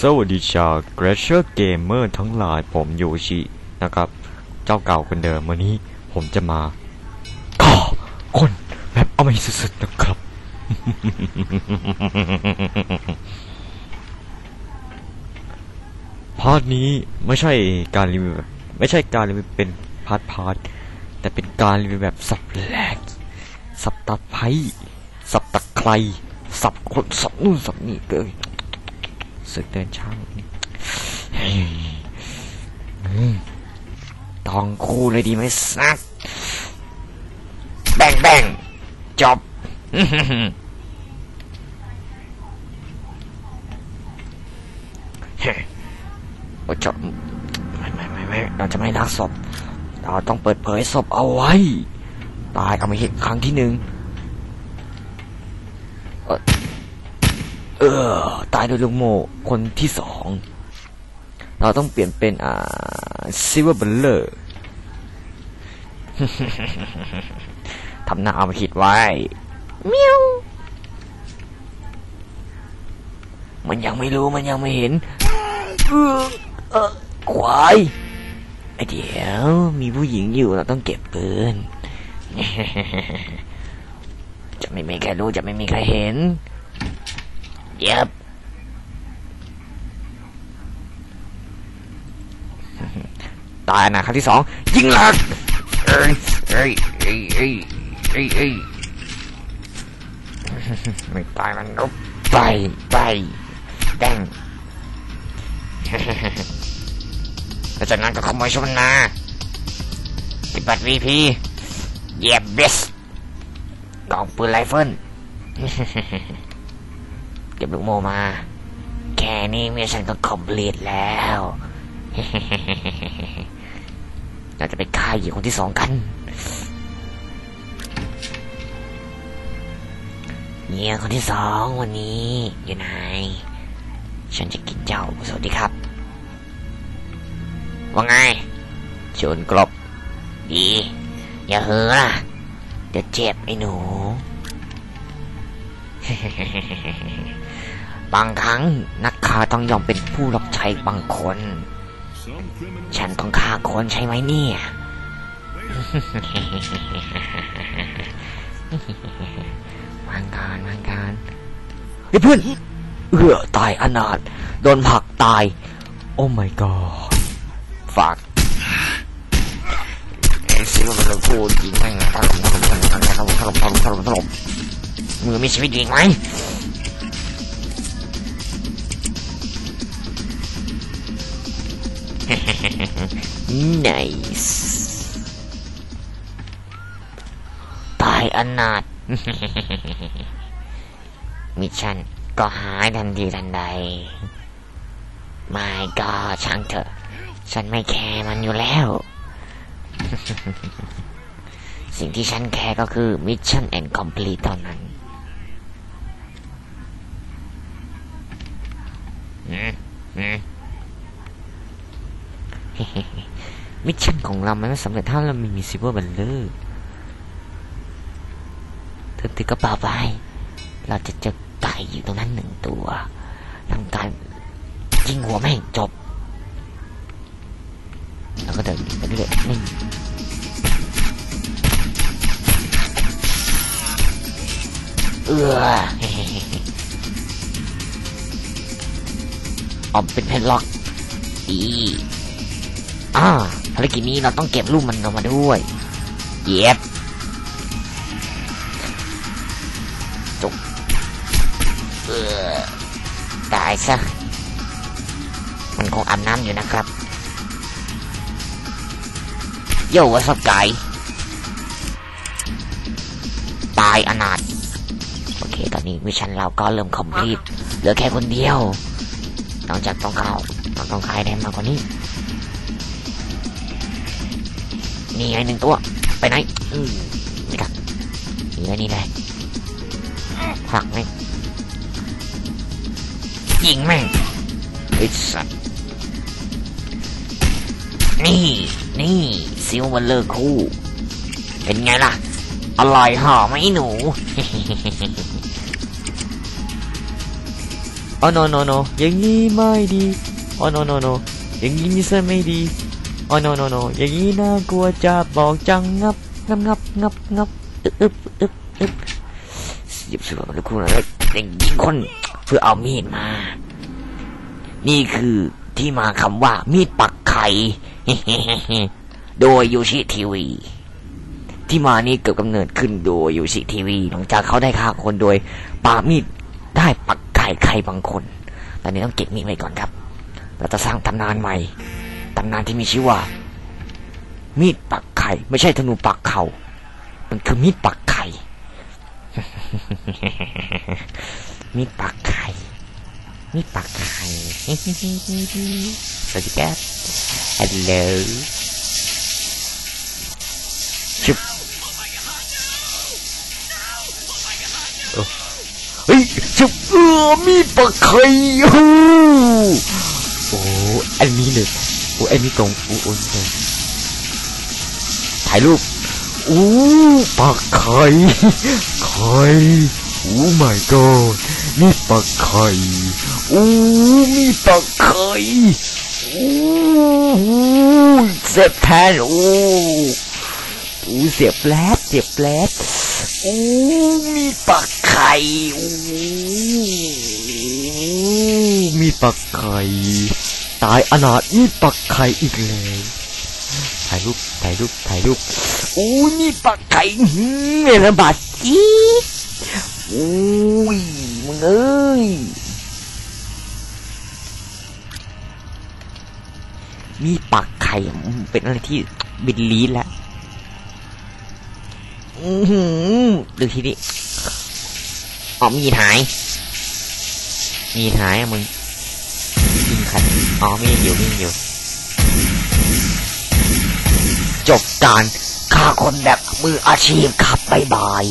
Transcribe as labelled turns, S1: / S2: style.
S1: สวัสดีชาวเกรเชอร์เกมเมอร์ทั้งหลายผมโยชินะครับ เจ้าเก่าคนเดิมวันนี้ผมจะมาก่อคนแบบเอาไม่สุดๆนะครับ พาร์ทนี้ไม่ใช่การรีวิวแบบไม่ใช่การรีวิวเป็นพาร์ทพาร์ทแต่เป็นการรีวิวแบบสับแหลกสับตะไคร้สับตะไคร้สับคนสับนู่นสับนี่เกิน สึกเดินช่างเฮ้ยตองคู่เลยดีไหมสักแบ่งแบ่งจบเฮ้ยโอ้จบไม่ไม่ไม่ไม่เราจะไม่รักศพ เราต้องเปิดเผยศพเอาไว้ ตายเอามาเหตุครั้งที่หนึ่ง เอ่อ เออ ตายโดยลูกโมคนที่สองเราต้องเปลี่ยนเป็น อ่าซิเวอร์เบลเลอร์ทำหน้าเอามาคิดไว้เมียวมันยังไม่รู้มันยังไม่เห็นเออเออควายไอเดี๋ยว มีผู้หญิงอยู่เราต้องเก็บปืนจะไม่มีใครรู้จะไม่มีใครเห็น จ็บตายน Yep. Tại nè, khánh thứ 2, dính lên. Ê, เ ê, ê, ê. ไม่ตายมันไปไปแดงแล้วจากนั้นก็ขโมยชุมนาปฏิบัติวีพีเยีบเบสกลองปืนไรเฟิล ก็บลูกโมมา แค่นี้มิชชั่นก็คอมพลีทแล้ว เราจะไปฆ่าหญิงคนที่สองกันเหยี่ยคนที่สองวันนี้อยู่ไหน ฉันจะกินเจ้าสวัสดีครับ ว่าไงชวนกรบดี อย่าเฮ้อล่ะเดี๋ยวเจ็บไอ้หนู บางครั้งนักฆ่าต้องยอมเป็นผู้รับใช้บางคน ฉันต้องฆ่าคนใช่ไหมเนี่ย วางการวางการเฮ้เพื่อนเอือตายอนาถโดนผักตาย โอ้ my god ฝากซื้อมาเป็นคู่จริงไหมถล่มถล่มถล่มถล่มถล่มถล่มถล่มมือมีชีวิตจริงไหม nice ตายอนาถมิชชั่นก็หายทันทีทันใด ไม่ก็ช่างเถอะ ฉันไม่แคร์มันอยู่แล้ว สิ่งที่ฉันแคร์ก็คือมิชชั่นแอนด์คอมพลีทเท่านั้นอืมอืม มิชชั่นของเรามันไม่สำเร็จถ้าเราไม่มีซิเวอร์บัลเลอร์เธอถือกระเป๋าไป เราจะเจอไก่อยู่ตรงนั้นหนึ่งตัวทำการยิงหัวแม่งจบ แล้วก็เดินไปเรื่อยๆนี่เอือออมเป็นเพนล็อกอี อ่าภารกิจนี้เราต้องเก็บรูปมันออกมาด้วยเย็บจุกเออตายซะ มันคงอาบน้ำอยู่นะครับโย่วัสับไก่ตายอนาถโอเค ตอนนี้มิชชั่นเราก็เริ่มคอมพลีทเหลือแค่คนเดียว นอกจากต้องเข้าต้องต้องขายได้มากกว่านี้ นี่ไงหนึ่งตัว ไปไหน อืมนี่ครับนี่เลยนี่เลยผลักแม่งยิงแม่งไอ้สัตว์นี่ นี่ซิลมันเลอร์คู่ เป็นไงล่ะ อร่อยหอมไหมหนูโออ๋อ no no no อย่างนี้ไม่ดีอ๋อ no no no อย่างนี้นิสัยไม่ดี โอ๋อ no no no อย่างนี้น่ากลัวจะบอกจังงับงับงับงับงับอึบอึบอึบอึบสียบสือมาแล้วคุณอะเด็กยิงคนเพื่อเอามีดมา นี่คือที่มาคำว่า มีดปักไข่โดยยูชิทีวี ที่มานี่เกิดกำเนิดขึ้นโดยยูชิทีวีหลังจากเขาได้ฆ่าคนโดยปามีดได้ปักไข่ใครบางคนตอนนี้ต้องเก็บมีดไว้ก่อนครับ เราจะสร้างตำนานใหม่ำนานที่มีชื่อว่า มีดปักไข่ ไม่ใช่ธนูปักเขา่ามันคือมีดปักไข่ มีดปักไข่ มีดปักไข่ สวัสดีครับฮัลโหลชุบโอ้เฮ้ยชุบเออมีดปักไข่โอ้โอ้อันนี้เลย โอ้อันนี้ตรงโอ้โอ้ตรงถ่ายรูปอู้ปักไข่ไข่โอ้ my god มีปักไข่โอ้มีปักไข่โอ้เสียบแทนโอ้โอ้เสียบแลเสียบแลดโอ้มีปักไข่โอ้มีปักไข่ ตายอนาถมีดปักไข่อีกแล้วถ่ายรูปถ่ายรูปถ่ายรูปโอ้มีดปักไข่หืมเมลบาดจี๊ดโอ้ยมึงเอ้ยมีปักไข่เป็นอะไรที่บินลีดแล้วอือหือดูทีนี้อ๋อมีดหาย มีดหายอะมึง ยิงขัดอ๋อมีอยู่มีอยู่ จบการฆ่าคนแบบมืออาชีพครับบ๊ายบาย